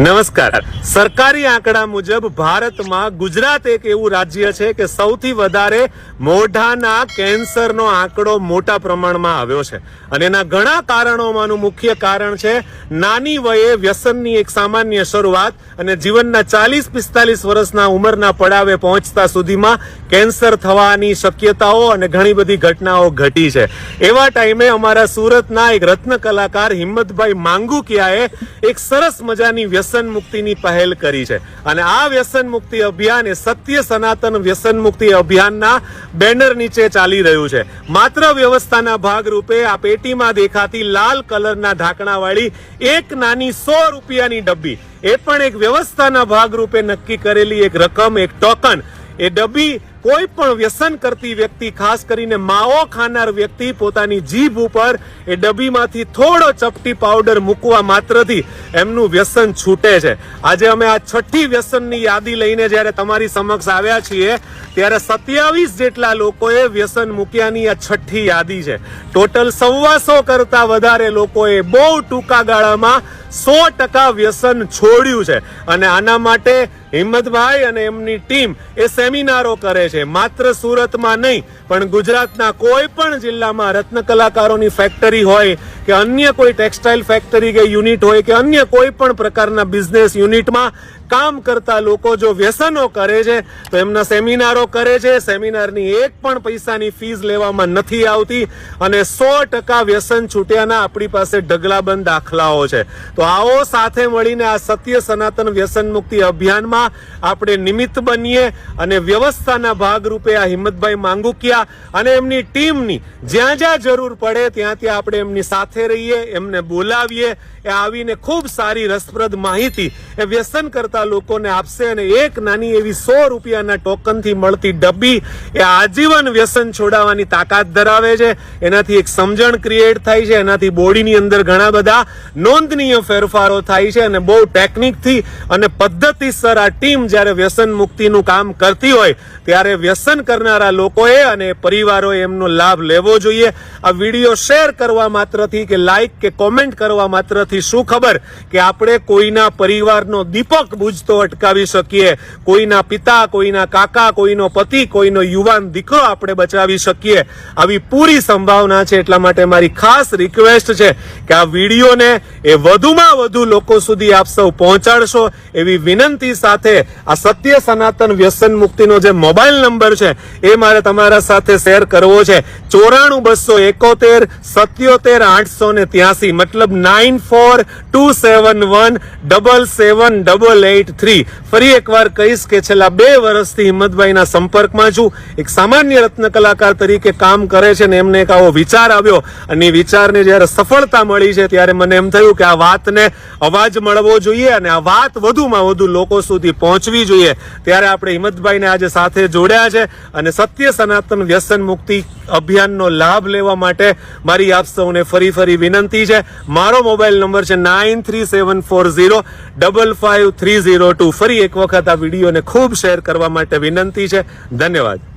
નમસ્કાર. સરકારી આંકડા મુજબ ભારતમાં ગુજરાત એક એવું રાજ્ય છે કે સૌથી વધારે મોઢાના કેન્સરનો આંકડો મોટા પ્રમાણમાં આવ્યો છે. અને એના ઘણા કારણોમાંનું મુખ્ય કારણ છે, નાની વયે વ્યસનની એક સામાન્ય શરૂઆત અને જીવનના ચાલીસ પિસ્તાલીસ વર્ષના ઉંમરના પડાવે પહોંચતા સુધીમાં કેન્સર થવાની શક્યતાઓ અને ઘણી બધી ઘટનાઓ ઘટી છે. એવા ટાઈમે અમારા સુરતના એક રત્ન કલાકાર હિંમતભાઈ માંગુકિયાએ એક સરસ મજાની વ્યસન મુક્તિની પહેલ કરી છે. અને આ વ્યસન મુક્તિ અભિયાન એ સત્ય સનાતન વ્યસન મુક્તિ અભિયાનના બેનર નીચે ચાલી રહ્યું છે. માત્ર વ્યવસ્થાના ભાગરૂપે આ પેટીમાં દેખાતી લાલ કલરના ઢાંકણાવાળી એક નાની સો રૂપિયાની ડબ્બી એ પણ એક વ્યવસ્થાના ભાગરૂપે નક્કી કરેલી એક રકમ, એક ટોકન. એ ડબ્બી કોઈ પણ વ્યસન કરતી વ્યક્તિ, ખાસ કરીને માવો ખાનાર વ્યક્તિ, પોતાની જીભ ઉપર એ ડબ્બીમાંથી થોડો ચપટી પાવડર મૂકવા માત્રથી એમનું વ્યસન છૂટે છે. આજે અમે આ છઠ્ઠી વ્યસનની યાદી લઈને જ્યારે તમારી સમક્ષ આવ્યા છીએ, ત્યારે સત્યાવીસ જેટલા લોકોએ વ્યસન મૂક્યાની આ છઠ્ઠી યાદી છે. ટોટલ સવ્વાસો કરતા વધારે લોકોએ બહુ ટૂંકા ગાળામાં સો ટકા વ્યસન છોડ્યું છે. અને આના માટે હિંમતભાઈ અને એમની ટીમ એ સેમિનારો કરે છે. માત્ર સુરતમાં નહીં, પણ ગુજરાતના કોઈ પણ જિલ્લામાં રત્ન કલાકારોની ફેક્ટરી હોય, કે અન્ય કોઈ ટેક્સટાઇલ ફેક્ટરી કે યુનિટ હોય, કે અન્ય કોઈ પણ પ્રકારના બિઝનેસ યુનિટમાં કામ કરતા લોકો જો વ્યસનો કરે છે, તો એમના સેમિનારો કરે છે. સેમિનારની એક પણ પૈસાની ફીસ લેવામાં નથી આવતી. અને સો ટકા વ્યસન છૂટ્યાના આપણી પાસે ઢગલાબંધ દાખલાઓ છે. તો આવો સાથે મળીને આ સત્ય સનાતન વ્યસન મુક્તિ અભિયાનમાં આપણે નિમિત્ત બનીએ અને વ્યવસ્થાના ભાગરૂપે આ હિંમતભાઈ માંગુકિયા અને એમની ટીમની જ્યાં જ્યાં જરૂર પડે ત્યાં ત્યાં આપણે એમની સાથે રહીએ, એમને બોલાવીએ, એ આવીને ખૂબ સારી રસપ્રદ માહિતી એ વ્યસન કરતા લોકોને આપશે અને એક નાની એવી સો રૂપિયાના ટોકનથી મળતી ડબ્બી એ આજીવન વ્યસન છોડાવવાની તાકાત ધરાવે છે. એનાથી એક સમજણ ક્રિએટ થાય છે. એનાથી બોડીની અંદર ઘણા બધા નોંધનીય ફેરફારો થાય છે અને બહુ ટેકનિકથી અને પદ્ધતિસર આ ટીમ જ્યારે વ્યસન મુક્તિનું કામ કરતી હોય, ત્યારે વ્યસન કરનારા લોકોએ અને પરિવારોએ એમનો લાભ લેવો જોઈએ. આ વીડિયો શેર કરવા માત્રથી કે લાઈક કે કોમેન્ટ કરવા માત્રથી શું ખબર કે આપણે કોઈના પરિવારનો દીપક બુજતો અટકાવી શકીએ. કોઈના પિતા, કોઈના કાકા, કોઈનો પતિ, કોઈનો યુવાન દીકરો આપણે બચાવી શકીએ. આવી પૂરી સંભાવના છે એટલા માટે મારી ખાસ રિક્વેસ્ટ છે કે આ વિડીયોને એ વધુમાં વધુ લોકો સુધી આપ સૌ પહોંચાડશો એવી વિનંતી સાથે આ સત્ય સનાતન વ્યસન મુક્તિનો જે મોબાઈલ નંબર છે, એ મારે તમારા સાથે શેર કરવો છે. ચોરાણું બસો એકોતેર, સત્યોતેર, આઠસો ને ત્યાસી, મતલબ nine four two seven one double seven double eight three. ફરી એકવાર કહીશ કે છેલ્લા બે વર્ષથી હિંમતભાઈના સંપર્કમાં છું. એક સામાન્ય રત્ન કલાકાર તરીકે કામ કરે છે ને એમને એક આવો વિચાર આવ્યો. અને એ વિચારને જ્યારે સફળતા મળી છે, ત્યારે મને એમ થયું કે આ વાતને અવાજ મળવો જોઈએ અને આ વાત વધુમાં વધુ લોકો સુધી પહોંચવી જોઈએ. ત્યારે આપણે હિંમતભાઈને આજે સાથે જોડ્યા છે અને સત્ય, સનાતન, વ્યસન મુક્તિ અભિયાનનો લાભ લેવા માટે મારી આપ સૌને ફરી ફરી વિનંતી છે. મારો મોબાઈલ નંબર છે nine three seven four zero double five three zero two. ફરી એક વખત આ વિડીયોને ખૂબ શેર કરવા માટે વિનંતી છે. ધન્યવાદ.